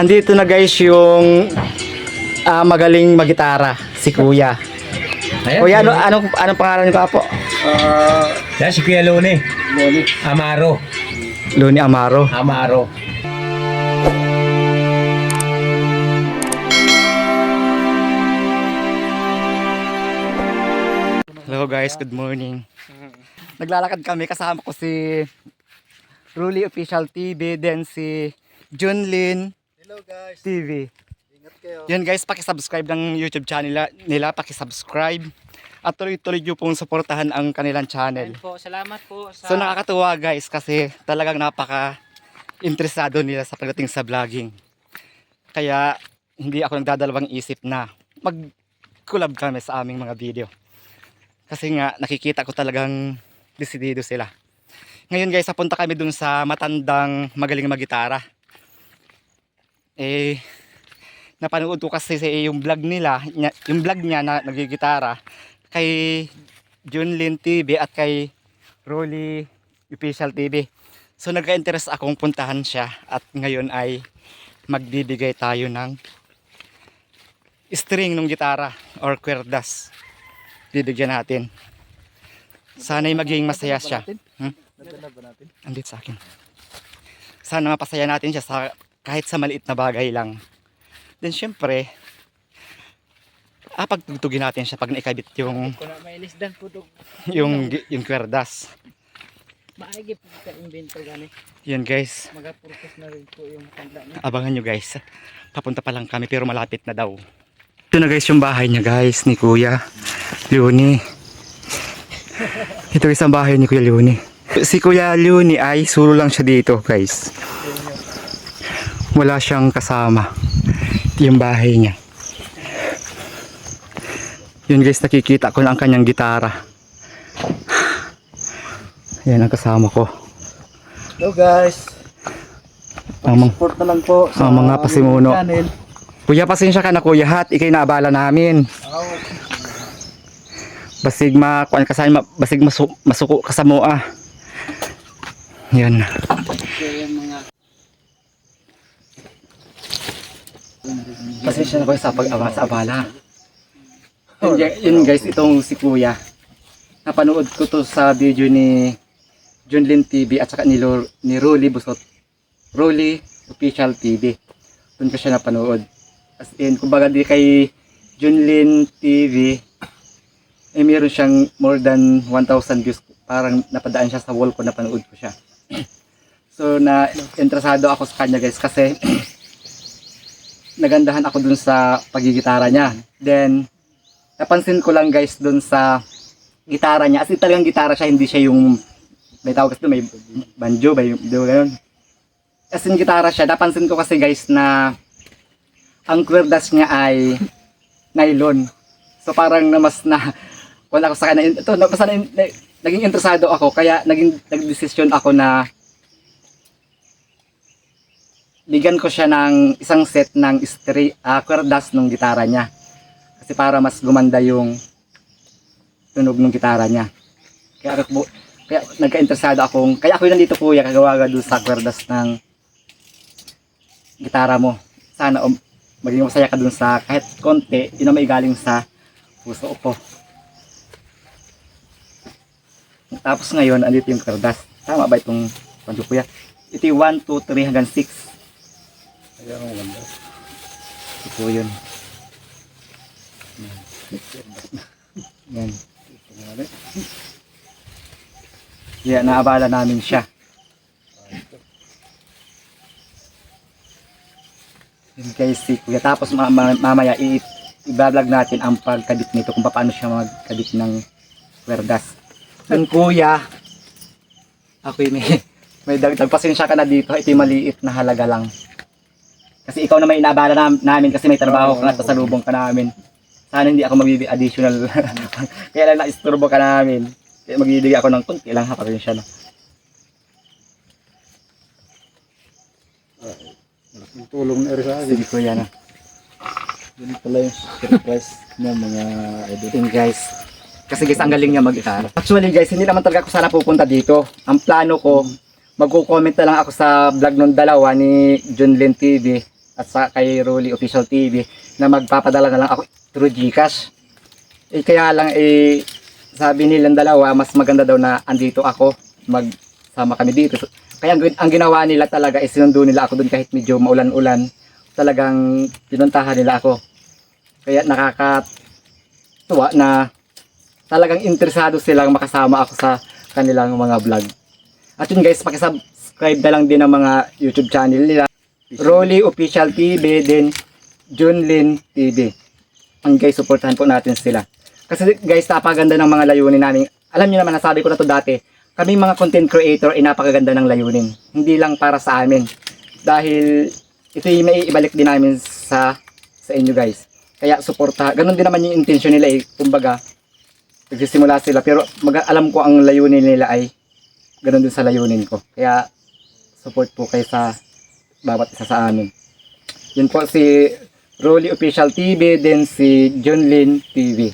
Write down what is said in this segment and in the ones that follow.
Andito na guys yung ah, magaling magitara, si Kuya. Ayan, Kuya, ano, anong, anong pangalan niyo po? Yan si Kuya Luni. Amaro. Luni Amaro. Amaro. Hello guys, good morning. Naglalakad kami kasama ko si Ruli Official TV, then si Junlin Hello guys, TV. ingat kayo. Yun guys, pakisubscribe ng YouTube channel nila, nila pakisubscribe. At tuloy-tuloy nyo pong suportahan ang kanilang channel. Ayan po, salamat po sa So nakakatuwa guys kasi talagang napaka interesado nila sa pagdating sa vlogging. Kaya hindi ako nagdadalawang isip na mag collab kami sa aming mga video. Kasi nga nakikita ko talagang desidido sila. Ngayon guys, papunta kami dun sa matandang magaling magitara. Eh, napanood ko kasi sa- yung vlog nila, yung vlog niya na nagigitara kay Junlin TV at kay Rolly Official TV. So nagka-interest akong puntahan siya at ngayon ay magbibigay tayo ng string ng gitara or kwerdas. Bibigyan natin. Sana'y maging masaya siya. Hmm? Andit sa akin. Sana mapasaya natin siya sa kahit sa maliit na bagay lang. Then syempre, ah, pagtugtugin natin siya pag naikabit yung yung yung kwerdas. Maagi po ka invento gani. Yun guys. Magapurpos na rin po yung matanda niya. Abangan nyo guys. Papunta pa lang kami pero malapit na daw. Ito na guys yung bahay niya guys ni Kuya Leonie. Ito isang bahay ni Kuya Leonie. Si Kuya Leonie ay solo lang siya dito guys. Wala siyang kasama. Yung bahay niya. Yun guys nakikita ko na ang kanyang gitara. Yan ang kasama ko. Hello guys, Ang, support na lang po Ah, mga pasimuno. channel. Kuya, pasensya ka na kuya hat, ikay naabala namin. Basig ma, kuan ka sa ma, basig masu, masuko ka sa moa. Yan. Pasensya na kuya sa pag-aba sa abala. Yun, gu- yun guys, itong si kuya. Napanood ko to sa video ni Junlin TV at saka ni, Lor, ni Rolly Busot. Rolly Official TV. Doon ko siya napanood. As in, kumbaga di kay Junlin TV, eh meron siyang more than 1,000 views. Parang napadaan siya sa wall ko, napanood ko siya. so, na interesado ako sa kanya guys kasi nagandahan ako dun sa pagigitara niya. Then, napansin ko lang guys dun sa gitara niya. As in talagang gitara siya, hindi siya yung may tawag kasi may banjo, may ganun. As in gitara siya, napansin ko kasi guys na ang kwerdas niya ay nylon. So parang na mas na wala ko sa kanya. Ito, basta na, na- naging interesado ako kaya naging nagdesisyon ako na bigyan ko siya ng isang set ng string, ah, kwerdas ng gitara niya. Kasi para mas gumanda yung tunog ng gitara niya. Kaya ako kaya nagka-interesado akong kaya ako nandito kuya kagawaga doon sa kwerdas ng gitara mo. Sana um, maging masaya ka dun sa kahit konti, yun ang may galing sa puso ko. Tapos ngayon, andito yung kardas. Tama ba itong panjo kuya? Ito yung 1, 2, 3 hanggang 6. Ayan ang ganda. Ito yun. Yan. Yeah, naabala namin siya. Yun guys, si Kuya. Tapos ma- ma- mamaya i-vlog natin ang pagkabit nito kung paano siya magkabit ng kwerdas. Yung Kuya, ako may, may dagdag. Pasensya ka na dito. Ito yung maliit na halaga lang. Kasi ikaw na may inaabala nam- namin kasi may trabaho ka na sa salubong ka namin. Sana hindi ako magbibi additional. Kaya lang na-isturbo ka namin. Kaya magbibigay ako ng kunti lang ha, pasensya na. Ang tulong na rin sa akin. Sige kuya na. Yun pala yung surprise ng mga. Yun guys. Kasi guys, ang galing niya mag-gitara. Actually guys, hindi naman talaga ako sana pupunta dito. Ang plano ko, magko-comment na lang ako sa vlog ng dalawa ni Junlin TV at sa kay Rolly Official TV na magpapadala na lang ako through Gcash. Eh kaya lang eh sabi nilang dalawa mas maganda daw na andito ako magsama kami dito. So, kaya ang, ang ginawa nila talaga is sinundo nila ako doon kahit medyo maulan-ulan. Talagang pinuntahan nila ako. Kaya nakakatuwa na talagang interesado silang makasama ako sa kanilang mga vlog. At yun guys, pakisubscribe na lang din ang mga YouTube channel nila. Rolly Official TV, din Junlin TV. Ang guys, supportahan po natin sila. Kasi guys, napakaganda ng mga layunin namin. Alam niyo naman, nasabi ko na to dati, kami mga content creator ay napakaganda ng layunin. Hindi lang para sa amin. Dahil ito yung may ibalik din namin sa sa inyo guys. Kaya suporta. Ganon din naman yung intention nila eh. Kumbaga, nagsisimula sila. Pero mag- alam ko ang layunin nila ay ganon din sa layunin ko. Kaya support po kayo sa bawat isa sa amin. Yun po si Rolly Official TV, then si Junlin TV.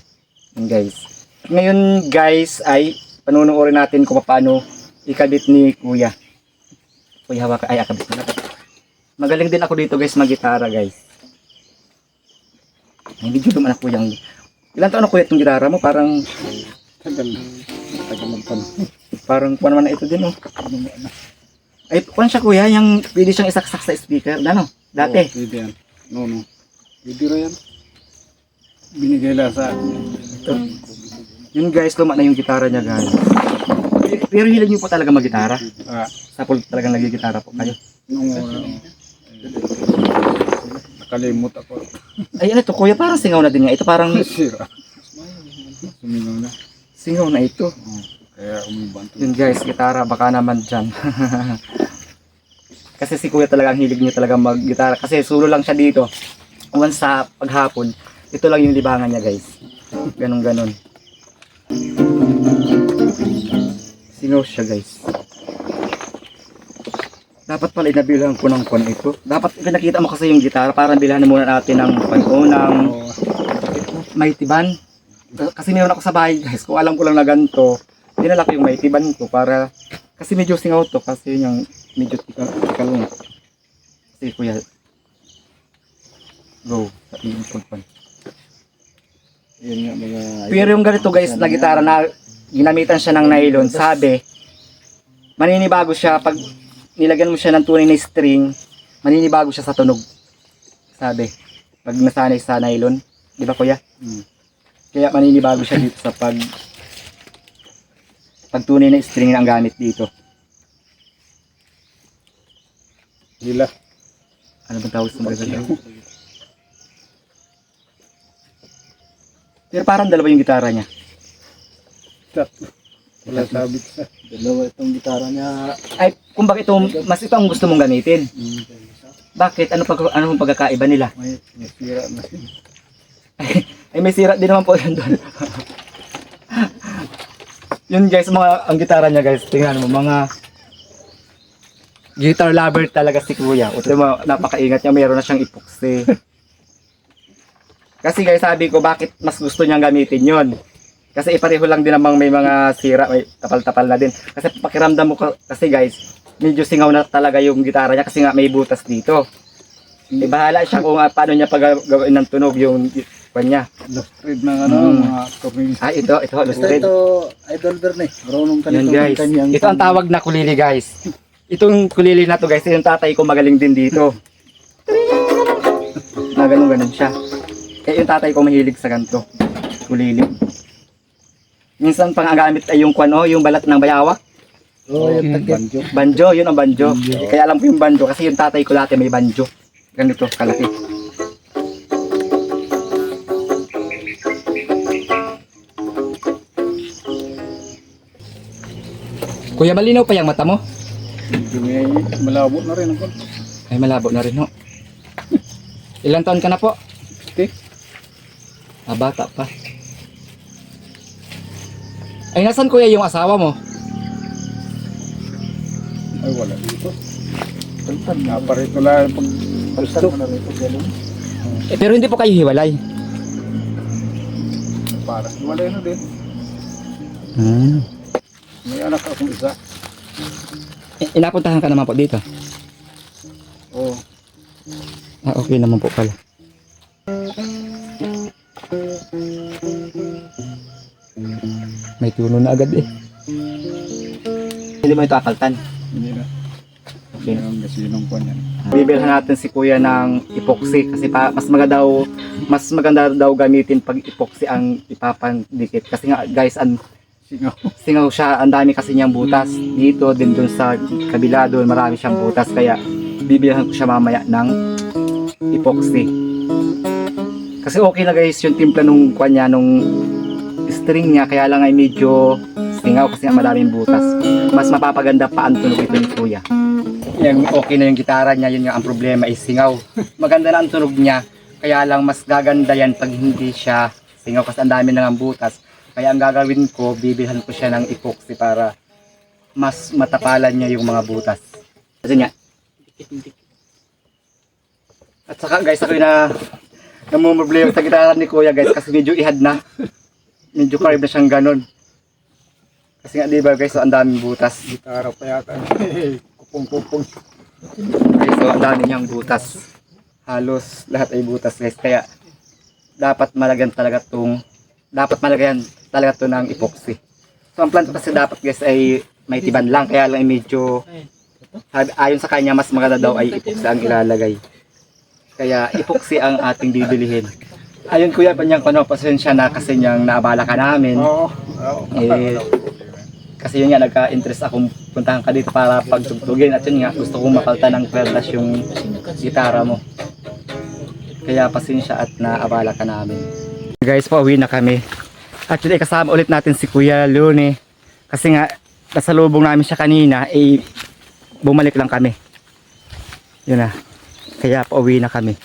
Yun guys. Ngayon guys ay panunuorin natin kung paano ikabit ni Kuya. Kuya hawak ay akabit na. Magaling din ako dito guys mag-gitara guys. Ay, Hindi dito man ako yung Ilan taon na kuya itong gitara mo? Parang Tagal. Tagal ng pan. parang kuwan naman na ito din oh. Ay, kuwan siya kuya, yung pwede siyang isaksak sa speaker. Ano? Dati. Oo, pwede yan. No, no. Pwede rin yan. Binigay lang sa akin. Ito. Yun guys, luma na yung gitara niya guys. Pero hilig niyo po talaga mag-gitara. Ah, Sa pool talagang nagigitara po kayo. nung uh, nakalimot ako. Ay, ano to kuya, parang singaw na din nga. Ito parang Sira. Sumingaw na. singaw na ito. Oo. Kaya umibanto. Yun guys, gitara, baka naman dyan. Kasi si kuya talagang hilig niya talaga mag-gitara. Kasi solo lang siya dito. Once sa paghapon, ito lang yung libangan niya guys. Ganon ganon. Singaw siya guys. Dapat pala inabilang ko ng kon ito. Dapat pinakita mo kasi yung gitara. Parang bilhan na muna natin ng pag-o ng Oo. may tiban. Kasi meron ako sa bahay guys. Kung alam ko lang na ganito, dinala ko yung may tiban ko para kasi medyo singaw to kasi yung medyo tikal tikal nga. Kasi kuya go sa iyong pagpan. Yun nga mga... Pero yung ganito guys na gitara na ginamitan siya ng nylon, sabi maninibago siya pag nilagyan mo siya ng tunay na string, maninibago siya sa tunog. Sabi, pag nasanay sa nylon, di ba kuya? Hmm. Kaya maninibago siya dito sa pag pag tunay na string ang gamit dito. Hila. Ano bang tawag sa mga ganito? Pero parang dalawa yung gitara niya. Tatlo. Wala sabit sa. Dalawa itong gitara niya. Ay, kung bakit ito, mas ito ang gusto mong gamitin. Hmm. Bakit? Ano pag ano ang pagkakaiba nila? May, may sira na siya. Ay may sira din naman po yun doon. yun guys, mga ang gitara niya guys, tingnan mo mga guitar lover talaga si Kuya. O mo, napakaingat niya, mayroon na siyang epoxy. Kasi guys, sabi ko bakit mas gusto niyang gamitin yon. Kasi ipareho lang din namang may mga sira, may tapal-tapal na din. Kasi pakiramdam mo ka- kasi guys, medyo singaw na talaga yung gitara niya kasi nga may butas dito. Eh, bahala siya kung ah, paano niya paggawin ng tunog yung kanya. Last trade ng ano, Hmm. mga tornilyo. Ah, ito, ito, Ito, illustrated. ito, Idol Berne. Marunong ka Yan nito guys. kanyang Ito ang tawag na kulili guys. Itong kulili na to guys, yung tatay ko magaling din dito. Na ganun ganun siya. Kaya yung tatay ko mahilig sa ganito. Kulili. Minsan pang ang gamit ay yung kwano, yung balat ng bayawak. Oo, yung. Banjo. Banjo, yun ang banjo. Kaya alam ko yung banjo kasi yung tatay ko dati may banjo. Ganito, kalaki. Kuya, malinaw pa yung mata mo? Medyo may malabo na rin ako. Ay, malabo na rin, ho. Ilang taon ka na po? Okay. Ah, bata pa. Ay, nasan kuya yung asawa mo? Ay, wala dito. Tantad nga pa rito lang pag gusto. na. Eh, pero hindi po kayo hiwalay. Para wala na din. Hmm. May anak akong isa. Inapuntahan ka naman po dito. Oo. Ah, okay naman po pala. May tuno na agad eh. Hindi mo ito akaltan. Hindi na. Okay. Yung gasinong po niyan. Bibilhan natin si kuya ng epoxy kasi pa, mas maganda daw mas maganda daw gamitin pag epoxy ang ipapandikit kasi nga guys ang Singaw. singaw siya. Ang dami kasi niyang butas dito din dun sa kabila doon marami siyang butas. Kaya bibilhan ko siya mamaya ng epoxy. Kasi okay na guys yung timpla nung kwan niya nung string niya. Kaya lang ay medyo singaw kasi nga maraming butas. Mas mapapaganda pa ang tunog ito ni kuya. Yung okay na yung gitara niya. Yun nga ang problema is singaw. Maganda na ang tunog niya. Kaya lang mas gaganda yan pag hindi siya singaw kasi ang dami na ng butas kaya ang gagawin ko bibilhan ko siya ng epoxy para mas matapalan niya yung mga butas kasi nga at saka guys ako na namumroblema sa gitara ni kuya guys kasi medyo ihad na medyo carve na siyang ganon kasi nga di ba guys so, ang daming butas Gitara pa yata. Kupong-kupong. Okay, so ang dami niyang butas. Halos lahat ay butas guys. Kaya dapat malagyan talaga tong dapat malagyan talaga to ng epoxy. So ang plan ko kasi dapat guys ay may tiban lang. Kaya lang medyo ayon sa kanya mas maganda daw ay epoxy ang ilalagay. Kaya epoxy ang ating bibilihin. Ayun kuya, panyang kono, pasensya na kasi niyang naabala ka namin. Oo. Eh, kasi yun nga, nagka-interest akong puntahan ka dito para pagtugtugin. At yun nga, gusto kong mapalta ng kwerdas yung gitara mo. Kaya pasensya at naabala ka namin. Guys, pauwi na kami. Eh, kasama ulit natin si Kuya Lune. Kasi nga, nasa lubong namin siya kanina, eh, bumalik lang kami. Yun na. Kaya pauwi na kami.